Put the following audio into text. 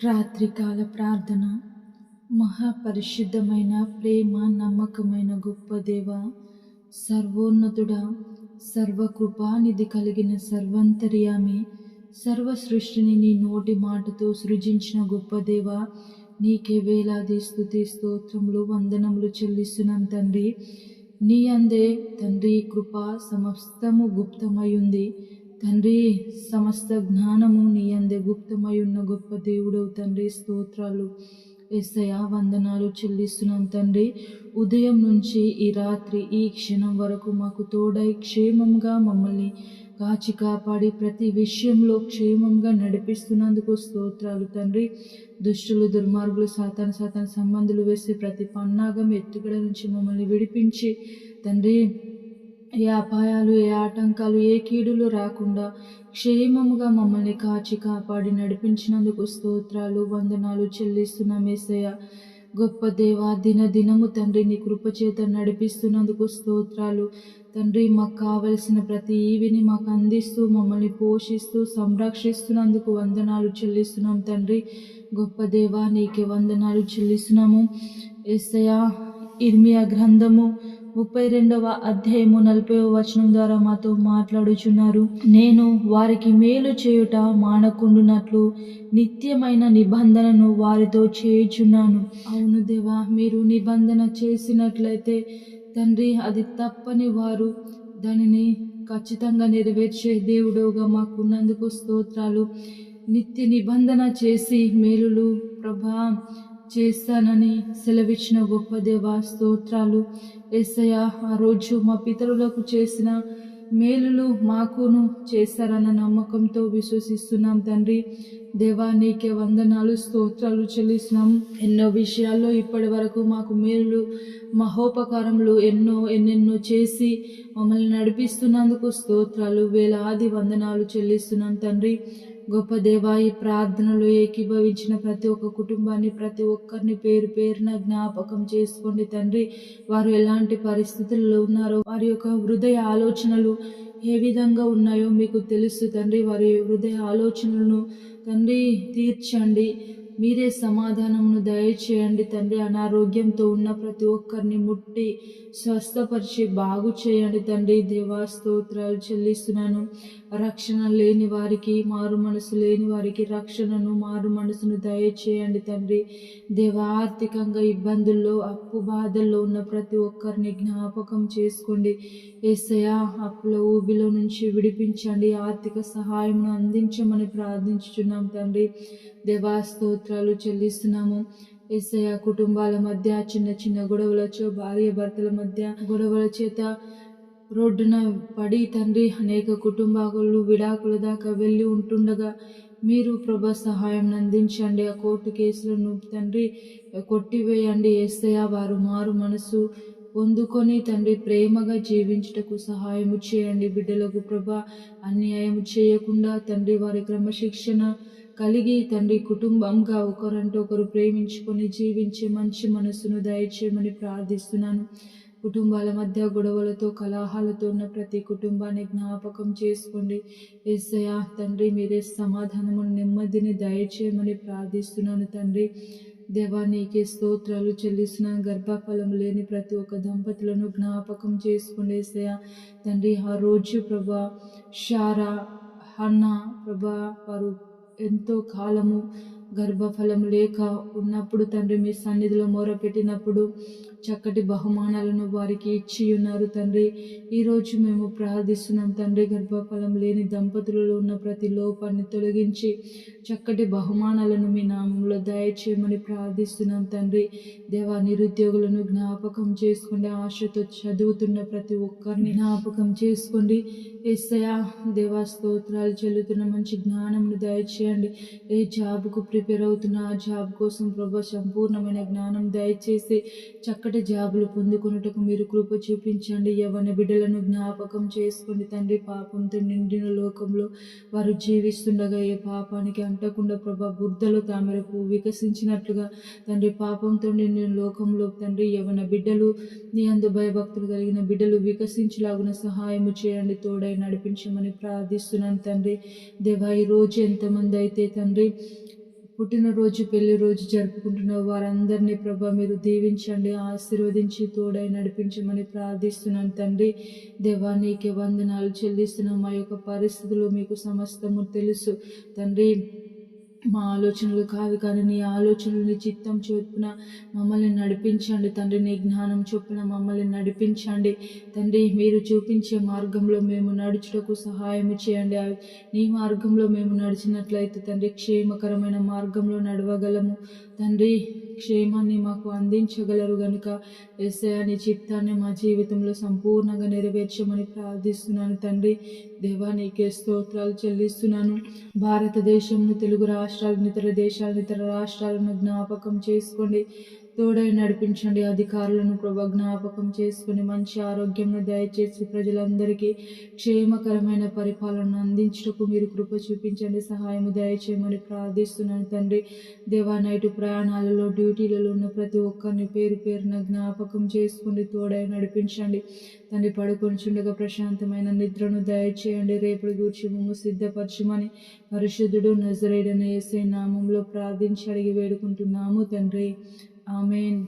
రాత్రికాల ప్రార్థన. మహాపరిశుద్ధమైన ప్రేమ నమ్మకమైన గొప్ప దేవ సర్వోన్నతుడ సర్వకృపానిధి కలిగిన సర్వంతర్యామి సర్వ సృష్టిని నీ నోటి మాటతో సృజించిన గొప్ప దేవ నీకే వేలాది స్థుతి స్తోత్రములు వందనములు చెల్లిస్తున్నాం తండ్రి. నీ అందే తండ్రి కృప సమస్తము గుప్తమై ఉంది. తండ్రి సమస్త జ్ఞానము నీ అందే గుప్తమై ఉన్న గొప్ప దేవుడవు తండ్రి స్తోత్రాలు. ఎస్సయ వందనాలు చెల్లిస్తున్నాం తండ్రి. ఉదయం నుంచి ఈ రాత్రి ఈ క్షణం వరకు మాకు తోడై క్షేమంగా మమ్మల్ని కాచి కాపాడి ప్రతి విషయంలో క్షేమంగా నడిపిస్తున్నందుకు స్తోత్రాలు తండ్రి. దుష్టులు దుర్మార్గులు సాతాన సాతాన సంబంధులు వేసి ప్రతి పన్నాగం ఎత్తుగడ నుంచి మమ్మల్ని విడిపించి తండ్రి ఏ అపాయాలు ఏ ఆటంకాలు ఏ కీడులు రాకుండా క్షేమముగా మమ్మల్ని కాచి కాపాడి నడిపించినందుకు స్తోత్రాలు వందనాలు చెల్లిస్తున్నాం ఏసయ్య. గొప్ప దేవ దిన దినము తండ్రి నీ కృపచేత నడిపిస్తున్నందుకు స్తోత్రాలు. తండ్రి మాకు కావలసిన ప్రతి ఈవిని మాకు అందిస్తూ మమ్మల్ని పోషిస్తూ సంరక్షిస్తున్నందుకు వందనాలు చెల్లిస్తున్నాం తండ్రి. గొప్ప దేవ నీకే వందనాలు చెల్లిస్తున్నాము. ఎస్సయ ఇర్మియా గ్రంథము ముప్పై రెండవ అధ్యాయము నలభై వచనం ద్వారా మాతో మాట్లాడుచున్నారు. నేను వారికి మేలు చేయుట మానకుండునట్లు నిత్యమైన నిబంధనను వారితో చేయుచున్నాను. అవును దేవా మీరు నిబంధన చేసినట్లయితే తండ్రి అది తప్పని వారు దానిని ఖచ్చితంగా నెరవేర్చే దేవుడుగా మాకున్నందుకు స్తోత్రాలు. నిత్య నిబంధన చేసి మేలులు ప్రభా చేస్తానని సెలవిచ్చిన గొప్ప దేవ స్తోత్రాలు. ఎస్సయ ఆ రోజు మా పితరులకు చేసిన మేలులు మాకును చేస్తారన్న నమ్మకంతో విశ్వసిస్తున్నాం తండ్రి. దేవా నీకే వందనాలు స్తోత్రాలు చెల్లిస్తున్నాం. ఎన్నో విషయాల్లో ఇప్పటి వరకు మాకు మేలు మహోపకారములు ఎన్నో ఎన్నెన్నో చేసి మమ్మల్ని నడిపిస్తున్నందుకు స్తోత్రాలు. వేలాది వందనాలు చెల్లిస్తున్నాం తండ్రి. గొప్ప దేవా ఈ ప్రార్థనలో ఏకీభవించిన ప్రతి ఒక్క కుటుంబాన్ని ప్రతి ఒక్కరిని పేరు పేరున జ్ఞాపకం చేసుకోండి తండ్రి. వారు ఎలాంటి పరిస్థితుల్లో ఉన్నారో వారి యొక్క హృదయ ఆలోచనలు ఏ విధంగా ఉన్నాయో మీకు తెలుసు తండ్రి. వారి హృదయ ఆలోచనలను తండ్రి తీర్చండి. మీరే సమాధానమును దయచేయండి తండ్రి. అనారోగ్యంతో ఉన్న ప్రతి ఒక్కరిని ముట్టి స్వస్థపరిచి బాగు చేయండి తండ్రి. దేవా స్తోత్రాలు చెల్లిస్తున్నాను. రక్షణ లేని వారికి మారు మనసు లేని వారికి రక్షణను మారు మనసును దయచేయండి తండ్రి. దేవా ఆర్థికంగా ఇబ్బందుల్లో అప్పు బాధల్లో ఉన్న ప్రతి ఒక్కరిని జ్ఞాపకం చేసుకోండి. ఏసయా అప్పుల ఊబిలో నుంచి విడిపించండి. ఆర్థిక సహాయంను అందించమని ప్రార్థించుచున్నాం తండ్రి. దేవా స్తోత్రాలు చెల్లిస్తున్నాము. ఎస్ఐ కుటుంబాల మధ్య చిన్న చిన్న గొడవలచో భార్య భర్తల మధ్య గొడవల చేత రోడ్డున పడి తండ్రి అనేక కుటుంబాలు విడాకుల దాకా వెళ్ళి ఉంటుండగా మీరు ప్రభా సహాయం అందించండి. ఆ కోర్టు కేసులను తండ్రి కొట్టివేయండి. ఏసయ వారు మారు మనసు పొందుకొని తండ్రి ప్రేమగా జీవించుటకు సహాయము చేయండి. బిడ్డలకు ప్రభా అన్యాయం చేయకుండా తండ్రి వారి క్రమశిక్షణ కలిగి తండ్రి కుటుంబంగా ఒకరంటే ఒకరు ప్రేమించుకొని జీవించే మంచి మనసును దయచేయమని ప్రార్థిస్తున్నాను. కుటుంబాల మధ్య గొడవలతో కలహాలతో ఉన్న ప్రతి కుటుంబాన్ని జ్ఞాపకం చేసుకోండి. ఎస్సయ తండ్రి మీరే సమాధానము నెమ్మదిని దయచేయమని ప్రార్థిస్తున్నాను తండ్రి. దేవా నీకే స్తోత్రాలు చెల్లిస్తున్నాను గర్భఫలం లేని ప్రతి ఒక్క దంపతులను జ్ఞాపకం చేసుకోండి ఎస్సయ తండ్రి ఆ రోజు ప్రభా షారా హన్న ప్రభా వారు ఎంతో కాలము గర్భఫలం లేక ఉన్నప్పుడు తండ్రి మీ సన్నిధిలో మొరపెట్టినప్పుడు చక్కటి బహుమానాలను వారికి ఇచ్చి ఉన్నారు తండ్రి. ఈరోజు మేము ప్రార్థిస్తున్నాం తండ్రి గర్భఫలం లేని దంపతులలో ఉన్న ప్రతి లోపాన్ని తొలగించి చక్కటి బహుమానాలను మీ నామంలో దయచేయమని ప్రార్థిస్తున్నాం తండ్రి. దేవా నిరుద్యోగులను జ్ఞాపకం చేసుకోండి. ఆశతో చదువుతున్న ప్రతి ఒక్కరిని జ్ఞాపకం చేసుకోండి. ఎస్సయా దేవా స్తోత్రాలు చెల్లుతున్న మంచి జ్ఞానమును దయచేయండి. ఏ జాబ్కు ప్రిపేర్ అవుతున్న ఆ జాబ్ కోసం ప్రభా సంపూర్ణమైన జ్ఞానం దయచేసి చక్కటి జాబులు పొందుకున్నట్టుకు మీరు కృప చూపించండి. యవన బిడ్డలను జ్ఞాపకం చేసుకోండి. తండ్రి పాపంతో నిండిన లోకంలో వారు జీవిస్తుండగా ఏ పాపానికి అంటకుండా ప్రభా బుద్ధలో తామర పువ్వు వికసించినట్లుగా తండ్రి పాపంతో నిండిన లోకంలో తండ్రి యవన బిడ్డలు నీ అందు భయభక్తులు కలిగిన బిడ్డలు వికసించలాగున సహాయము చేయండి. తోడై నడిపించమని ప్రార్థిస్తున్నాను తండ్రి. దేవా ఈ రోజు ఎంతమంది అయితే తండ్రి పుట్టినరోజు పెళ్ళి రోజు జరుపుకుంటున్న వారందరినీ ప్రభా మీరు దీవించండి ఆశీర్వదించి తోడై నడిపించమని ప్రార్థిస్తున్నాను తండ్రి. దేవా నీకే వందనాలు చెల్లిస్తున్నాం. మా యొక్క పరిస్థితులు మీకు సమస్తము తెలుసు. తండ్రి మా ఆలోచనలు కాదు కానీ నీ ఆలోచనలు నీ చిత్తం చొప్పున మమ్మల్ని నడిపించండి. తండ్రి నీ జ్ఞానం చొప్పున మమ్మల్ని నడిపించండి. తండ్రి మీరు చూపించే మార్గంలో మేము నడుచుటకు సహాయం చేయండి. నీ మార్గంలో మేము నడిచినట్లయితే తండ్రి క్షేమకరమైన మార్గంలో నడవగలము. తండ్రి క్షేమాన్ని మాకు అందించగలరు గనుక ఎస్ఐ నీ చిత్తాన్ని మా జీవితంలో సంపూర్ణంగా నెరవేర్చమని ప్రార్థిస్తున్నాను తండ్రి. దేవా నీకే స్తోత్రాలు చెల్లిస్తున్నాను. భారతదేశంను తెలుగు రాష్ట్రాలను ఇతర దేశాలను ఇతర రాష్ట్రాలను జ్ఞాపకం చేసుకోండి. తోడై నడిపించండి అధికారులను ప్రభా జ్ఞాపకం చేసుకుని మంచి ఆరోగ్యంను దయచేసి ప్రజలందరికీ క్షేమకరమైన పరిపాలన అందించటకు మీరు కృప చూపించండి సహాయము దయచేయమని ప్రార్థిస్తున్నాను తండ్రి. దేవా నైటు ప్రయాణాలలో డ్యూటీలలో ఉన్న ప్రతి ఒక్కరిని పేరు పేరున జ్ఞాపకం చేసుకుని తోడై నడిపించండి. తండ్రి పడుకొని చుండగా ప్రశాంతమైన నిద్రను దయచేయండి. రేపటి గూర్చి మమ్ము సిద్ధపరచమని పరిశుద్ధుడు నజరేడన ఏసే నామంలో ప్రార్థించి అడిగి వేడుకుంటున్నాము తండ్రి. ఆమెన్.